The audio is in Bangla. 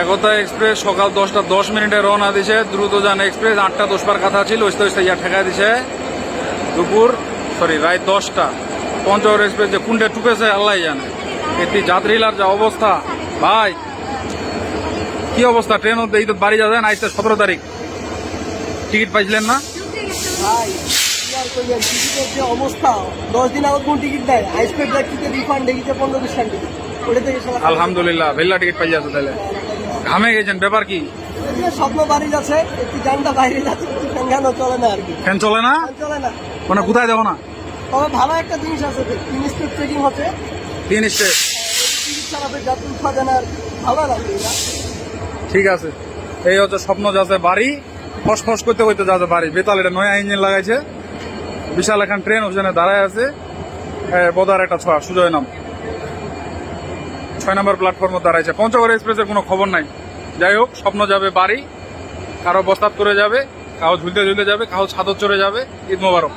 একতা এক্সপ্রেস সকাল দশটা দশ মিনিটে রওনা দিছে। দ্রুতযান এক্সপ্রেস আটটা দশ বার কথা ছিল ওইস্তে ওইস্তে ইয়া ঠেকা দিছে। দুপুর সরি রায় দশটা। পঞ্চগড় এক্সপ্রেস যে কুন্ডে টুকেছে আল্লাহ জানে। এটি যাত্রীলার যা অবস্থা। ভাই কি অবস্থা? ট্রেন এই তো বাড়ি যাবেন আজকে সতেরো তারিখ। টিকিট পাইছিলেন না? অবস্থা? দশ দিন আগত কোন টিকিট দেয়? আইসপেড রিফান্ড পনেরো বিশ টাকা টিকিট। ওটা থেকে সবাই আলহামদুলিল্লাহ ভেল্লা টিকিট পাই যাচ্ছে তাহলে। ঘামে গেছেন ব্যাপার কি? স্বপ্ন বাড়ি যাচ্ছে একটু যানটা বাইরে যাচ্ছে একটু ফ্যাঙ্গানো চলে না আর কি। ফ্যান চলে না? চলে না। মানে কোথায় যাব না? তবে ভালো একটা জিনিস আছে তিন স্টেপ ট্রেকিং হচ্ছে। তিন স্টেপ চালাতে আর ভালো ঠিক আছে। এই হচ্ছে স্বপ্ন যাচ্ছে বাড়ি ফস ফস করতে করতে যাচ্ছে বাড়ি। বেতাল এটা নয়া ইঞ্জিন লাগাইছে। বিশাল এখন ট্রেন ওখানে দাঁড়ায় আছে। এ, বদার একটা ছয় সুজয় নাম। ছয় নম্বর প্ল্যাটফর্মে দাঁড়াইছে। পঞ্চগড় এক্সপ্রেসের কোনো খবর নাই। যাই হোক, স্বপ্ন যাবে বাড়ি, কারও বস্তাত করে যাবে, কারও ঝুলতে ঝুলতে যাবে, কারও ছাদর চড়ে যাবে। ঈদ মোবারক।